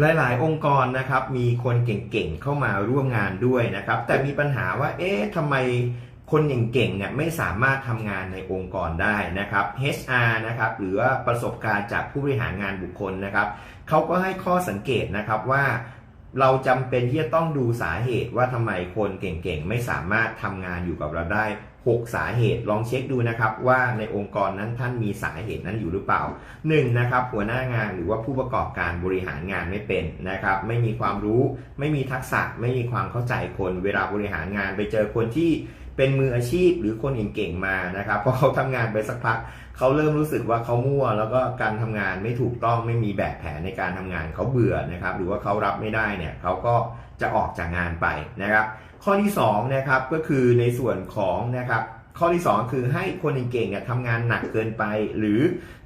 หลาย ๆ องค์กรนะครับมีคนเก่งๆเข้ามาร่วมงานด้วยนะครับแต่มีปัญหาว่าเอ๊ะทำไมคนเก่งๆเนี่ยไม่สามารถทำงานในองค์กรได้นะครับ HR นะครับหรือว่าประสบการณ์จากผู้บริหารงานบุคคลนะครับเขาก็ให้ข้อสังเกตนะครับว่า เราจำเป็นที่จะต้องดูสาเหตุว่าทำไมคนเก่งๆ ไม่สามารถทำงานอยู่กับเราได้ 6 สาเหตุลองเช็คดูนะครับ ว่าในองค์กรนั้นท่านมีสาเหตุนั้นอยู่หรือเปล่า 1. นะครับหัวหน้างานหรือว่าผู้ประกอบการบริหารงานไม่เป็นนะครับไม่มีความรู้ ไม่มีทักษะ ไม่มีความเข้าใจคน เวลาบริหารงานไปเจอคนที่ เป็นมืออาชีพหรือคนเก่งๆมานะครับพอเขาทำงานไปสักพักเขาเริ่มรู้สึกว่าเขามั่ว แล้วก็การทำงานไม่ถูกต้องไม่มีแบบแผนในการทำงานเขาเบื่อนะครับ หรือว่าเขารับไม่ได้เนี่ยเขาก็จะออกจากงานไปนะครับ ข้อที่2นะครับก็คือในส่วนของนะครับ ข้อที่ 2 คือให้คนเก่งๆเนี่ยทำงานหนักเกินไป หรือ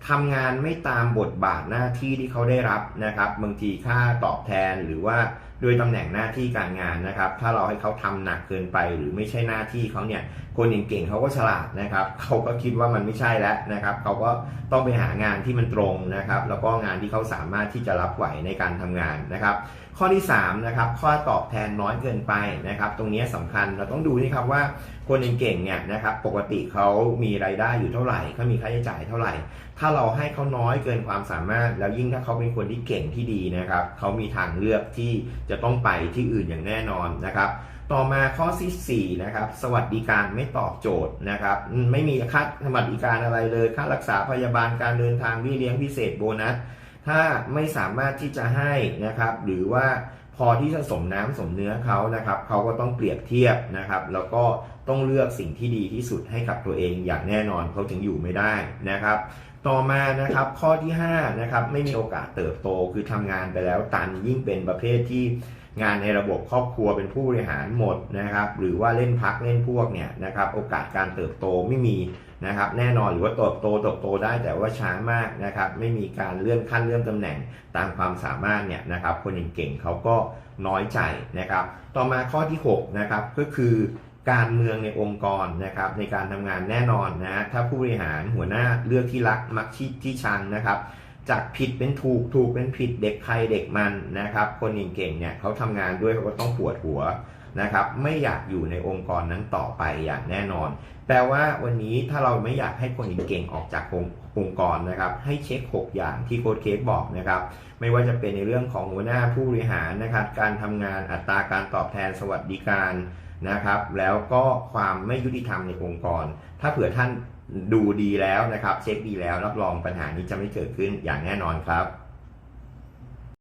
ทำงานไม่ตามบทบาทหน้าที่ที่เขาได้รับนะครับบางทีค่าตอบแทนหรือว่าด้วยตำแหน่งหน้าที่การงานนะครับ ถ้าเราให้เขาทำหนักเกินไป หรือไม่ใช่หน้าที่เขาเนี่ย คนเก่งๆเขาก็ฉลาดนะครับ เขาก็คิดว่ามันไม่ใช่แล้วนะครับ เขาก็ต้องไปหางานที่มันตรงนะครับ แล้วก็งานที่เขาสามารถที่จะรับไหวในการทำงานนะครับ ข้อที่3นะครับ ข้อตอบแทนน้อยเกินไปนะครับ ตรงนี้สำคัญเราต้องดูนี่ครับว่าคนเก่งๆเนี่ยนะครับปกติเขามีรายได้อยู่เท่าไหร่เขามีค่าใช้จ่ายเท่าไหร่ ถ้าเราให้เขาน้อยเกินความสามารถ แล้วยิ่งถ้าเขาเป็นคนที่เก่งที่ดีนะครับเขามีทางเลือกที่จะต้องไปที่อื่นอย่างแน่นอนนะครับต่อมาข้อที่4นะครับสวัสดิการไม่ตอบโจทย์นะครับไม่มีค่าสวัสดิการอะไรเลย ค่ารักษาพยาบาลการเดินทางวี่เลี้ยงพิเศษโบนัส ถ้าไม่สามารถที่จะให้นะครับหรือว่า พอที่จะสมน้ำสมเนื้อเขานะครับเขาก็ต้องเปรียบเทียบนะครับ แล้วก็ต้องเลือกสิ่งที่ดีที่สุดให้กับตัวเองอย่างแน่นอนเขาถึงอยู่ไม่ได้นะครับ ต่อมานะครับข้อที่5นะครับไม่มีโอกาสเติบโตคือทำงานไปแล้วตันยิ่งเป็นประเภทที่ งานในระบบครอบครัวเป็นผู้บริหารหมดนะครับ หรือว่าเล่นพักเล่นพวกเนี่ยนะครับ โอกาสการเติบโตไม่มีนะครับ แน่นอนหรือว่าเติบโตเติบโตได้แต่ว่าช้ามากนะครับ ไม่มีการเลื่อนขั้นเลื่อนตำแหน่งตามความสามารถเนี่ยนะครับ คนเก่งๆเขาก็น้อยใจนะครับ ต่อมาข้อที่6นะครับก็คือการเมืองในองค์กรนะครับในการทำงานแน่นอนนะฮะถ้าผู้บริหารหัวหน้าเลือกที่รักมักที่ที่ชังนะครับ จากผิดเป็นถูกถูกเป็นผิดเด็กใครเด็กมันนะครับ คนเก่งๆเนี่ยเขาทำงานด้วยเขาก็ต้องปวดหัวนะครับ ไม่อยากอยู่ในองค์กรนั้นต่อไปอย่างแน่นอน แปลว่าวันนี้ถ้าเราไม่อยากให้คนเก่งออกจากองค์งกรนะครับ ให้เช็ค 6 อย่างที่โค้ดเคสบอกนะครับ ไม่ว่าจะเป็นในเรื่องของหัวหน้าผู้บริหารนะครับ การทำงานอัตราการตอบแทนสวัสดิการนะครับ แล้วก็ความไม่ยุติธรรมในองค์กร ถ้าเผื่อท่าน ดูดีแล้วนะครับ เช็คดีแล้วรับรองปัญหานี้จะไม่เกิดขึ้นอย่างแน่นอนครับ